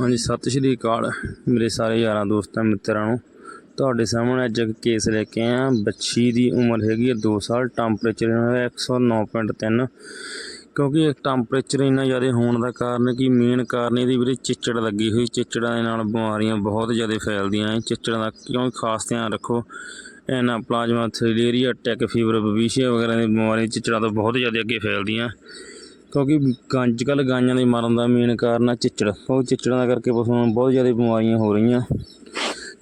ਹਾਂਜੀ, ਸਤਿ ਸ਼੍ਰੀ ਅਕਾਲ। ਮੇਰੇ ਸਾਰੇ ਯਾਰਾਂ ਦੋਸਤਾਂ, ਮਿੱਤਰਾਂ ਨੂੰ। ਤੁਹਾਡੇ ਸਾਹਮਣੇ ਅੱਜ ਇੱਕ ਕੇਸ ਲੈ ਕੇ ਆਇਆ। ਬੱਚੀ ਦੀ ਉਮਰ ਹੈਗੀ ਹੈ 2 ਸਾਲ ਟੈਂਪਰੇਚਰ ਇਹਨਾਂ ਦਾ 109.3 ਕਿਉਂਕਿ ਇਹ ਟੈਂਪਰੇਚਰ ਇੰਨਾ ਜ਼ਿਆਦਾ ਹੋਣ ਦਾ ਕਾਰਨ ਕਿ ਮੇਨ ਕਾਰਨ ਇਹਦੀ ਵੀਰੇ ਚਿੱਚੜ ਲੱਗੀ ਹੋਈ। ਚਿੱਚੜਾਂ ਦੇ ਨਾਲ ਬਿਮਾਰੀਆਂ ਬਹੁਤ ਜ਼ਿਆਦਾ ਫੈਲਦੀਆਂ ਹੈ। ਚਿੱਚੜਾਂ ਦਾ ਕਿਉਂ ਖਾਸ ਧਿਆਨ ਰੱਖੋ। ਇਹਨਾਂ plasma theileria tick fever babesia ਵਗੈਰਾ ਦੀ ਬਿਮਾਰੀਆਂ ਚਿੱਚੜਾਂ ਤੋਂ ਬਹੁਤ ਜ਼ਿਆਦਾ ਅੱਗੇ ਫੈਲਦੀਆਂ। ਕਿਉਂਕਿ ਅੱਜ ਕੱਲ੍ਹ ਗਾਈਆਂ ਦੇ ਮਰਨ ਦਾ ਮੇਨ ਕਾਰਨ ਆ ਚਿੱਚੜ। ਉਹ ਚਿੱਚੜਾਂ ਦਾ ਕਰਕੇ ਪਸ਼ੂਆਂ ਨੂੰ ਬਹੁਤ ਜ਼ਿਆਦਾ ਬਿਮਾਰੀਆਂ ਹੋ ਰਹੀਆਂ।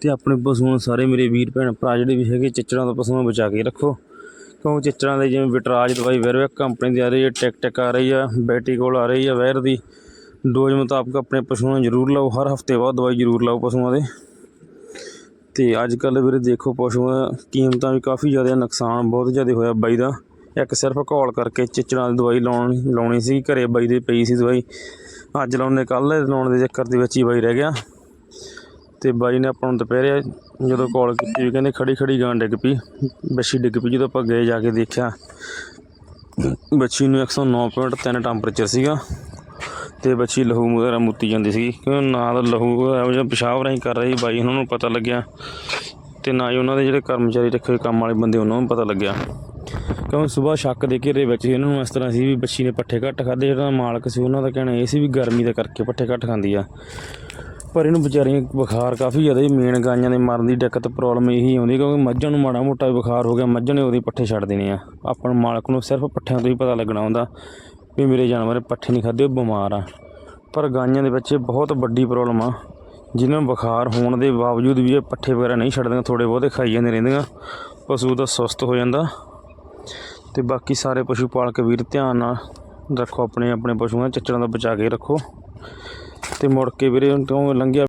ਤੇ ਆਪਣੇ ਪਸ਼ੂਆਂ ਨੂੰ ਸਾਰੇ ਮੇਰੇ ਵੀਰ ਭੈਣ ਭਰਾ ਜਿਹੜੇ ਵੀ ਹੈਗੇ, ਚਿੱਚੜਾਂ ਤੋਂ ਪਸ਼ੂਆਂ ਬਚਾ ਕੇ ਰੱਖੋ। ਕਿਉਂਕਿ ਚਿੱਚੜਾਂ ਦੇ ਜਿਵੇਂ ਵਿਟਰਾਜ ਦਵਾਈ ਵੈਰਵੈਕ ਕੰਪਨੀ ਦੀ ਆ ਰਹੀ ਹੈ ਟੈਕ ਟੈਕ ਆ ਰਹੀ ਆ ਬੈਟੀ ਕੋਲ ਆ ਰਹੀ ਆ ਵੈਰ ਦੀ, ਡੋਜ਼ ਮੁਤਾਬਕ ਆਪਣੇ ਪਸ਼ੂਆਂ ਨੂੰ ਜ਼ਰੂਰ ਲਓ, ਹਰ ਹਫ਼ਤੇ ਬਾਅਦ ਦਵਾਈ ਜ਼ਰੂਰ ਲਾਓ ਪਸ਼ੂਆਂ ਦੇ। ਤੇ ਅੱਜ ਕੱਲ੍ਹ ਵੀਰੇ ਦੇਖੋ ਪਸ਼ੂਆਂ ਕੀਮਤਾਂ ਵੀ ਕਾਫੀ ਜ਼ਿਆਦਾ ਨੁਕਸਾਨ ਬਹੁਤ ਜ਼ਿਆਦਾ ਹੋਇਆ ਬਾਈ ਦਾ। ਇੱਕ ਸਿਰਫ ਘੋਲ ਕਰਕੇ ਚਿੱਚੜਾਂ ਦੀ ਦਵਾਈ ਲਾਉਣ ਲਾਉਣੀ ਸੀ, ਘਰੇ ਬਾਈ ਦੇ ਪਈ ਸੀ ਦਵਾਈ। ਅੱਜ ਲਾਉਣੇ ਕੱਲ੍ਹ, ਲਾਉਣ ਦੇ ਚੱਕਰ ਦੇ ਵਿੱਚ ਹੀ ਬਾਈ ਰਹਿ ਗਿਆ। ਤੇ ਬਾਈ ਨੇ ਆਪਾਂ ਨੂੰ ਦੁਪਹਿਰੇ ਜਦੋਂ ਕਾਲ ਕੀਤੀ ਵੀ ਕਹਿੰਦੇ ਖੜੀ ਖੜੀ ਗਾਂ ਡਿੱਗ ਪਈ ਬੱਛੀ ਡਿੱਗ ਪਈ, ਜਦੋਂ ਆਪਾਂ ਗਏ ਜਾ ਕੇ ਦੇਖਿਆ ਬੱਚੀ ਨੂੰ 109.3 ਟੈਂਪਰੇਚਰ ਸੀਗਾ। ਤੇ ਬੱਚੀ ਲਹੂ ਵਗੈਰਾ ਮੁੱਤੀ ਜਾਂਦੀ ਸੀ ਕਿਉਂ ਨਾ ਤਾਂ ਲਹੂ ਇਹੋ ਜਿਹਾ ਪਿਸ਼ਾਬ ਰਾਹੀਂ ਕਰ ਰਹੀ ਬਾਈ, ਉਹਨਾਂ ਨੂੰ ਪਤਾ ਲੱਗਿਆ। ਤੇ ਨਾ ਹੀ ਉਹਨਾਂ ਦੇ ਜਿਹੜੇ ਕਰਮਚਾਰੀ ਰੱਖੇ ਹੋਏ ਕੰਮ ਵਾਲੇ ਬੰਦੇ, ਉਹਨਾਂ ਨੂੰ ਪਤਾ ਲੱਗਿਆ। ਕਿਉਂਕਿ ਸਵੇਰ ਸ਼ੱਕ ਦੇ ਘੇਰੇ ਵਿੱਚ ਇਹਨਾਂ ਨੂੰ ਇਸ ਤਰ੍ਹਾਂ ਸੀ ਵੀ ਬੱਚੀ ਨੇ ਪੱਠੇ ਘੱਟ ਖਾਦੇ ਜਿਹੜਾ ਮਾਲਕ ਸੀ ਉਹਨਾਂ ਦਾ ਕਹਿਣਾ ਇਹ ਸੀ ਵੀ ਗਰਮੀ ਦੇ ਕਰਕੇ ਪੱਠੇ ਘੱਟ ਖਾਂਦੀ ਆ। ਪਰ ਇਹਨੂੰ ਵਿਚਾਰੀਆਂ ਬੁਖਾਰ ਕਾਫੀ ਜ਼ਿਆਦਾ ਮੇਨ ਗਾਈਆਂ ਦੇ ਮਰਨ ਦੀ ਦਿੱਕਤ ਪ੍ਰੋਬਲਮ ਇਹੀ ਆਉਂਦੀ ਕਿਉਂਕਿ ਮੱਝਾਂ ਨੂੰ ਮਾੜਾ ਮੋਟਾ ਬੁਖਾਰ ਹੋ ਗਿਆ, ਮੱਝਾਂ ਨੇ ਉਹਦੇ ਪੱਠੇ ਛੱਡ ਦੇਣੇ ਆ। ਆਪਾਂ ਮਾਲਕ ਨੂੰ ਸਿਰਫ ਪੱਠਿਆਂ ਤੋਂ ਹੀ ਪਤਾ ਲੱਗਣਾ ਹੁੰਦਾ ਵੀ ਮੇਰੇ ਜਾਨਵਰ ਪੱਠੇ ਨਹੀਂ ਖਾਦੇ ਉਹ ਬਿਮਾਰ ਆ। ਪਰ ਗਾਈਆਂ ਦੇ ਵਿੱਚ ਇਹ ਬਹੁਤ ਵੱਡੀ ਪ੍ਰੋਬਲਮ ਆ। ਜਿਨ੍ਹਾਂ ਨੂੰ ਬੁਖਾਰ ਹੋਣ ਦੇ ਬਾਵਜੂਦ ਵੀ ਇਹ ਪੱਠੇ ਵਗੈਰਾ ਨਹੀਂ ਛੱਡਦੀਆਂ ਥੋੜੇ ਬਹੁਤੇ ਖਾਈ ਜਾਂਦੇ ਰਹਿੰਦੀਆਂ, ਪਸ਼ੂ ਦਾ ਸੁਸਤ ਹੋ ਜਾਂਦਾ। ਤੇ ਬਾਕੀ ਸਾਰੇ ਪਸ਼ੂ ਪਾਲਕ ਵੀਰ ਧਿਆਨ ਨਾਲ ਰੱਖੋ ਆਪਣੇ ਆਪਣੇ ਪਸ਼ੂਆਂ ਚੱਚੜਾਂ ਦਾ ਬਚਾ ਕੇ ਰੱਖੋ। ਤੇ ਮੁੜ ਕੇ ਵੀਰੇ ਤੋਂ ਲੰਘਿਆ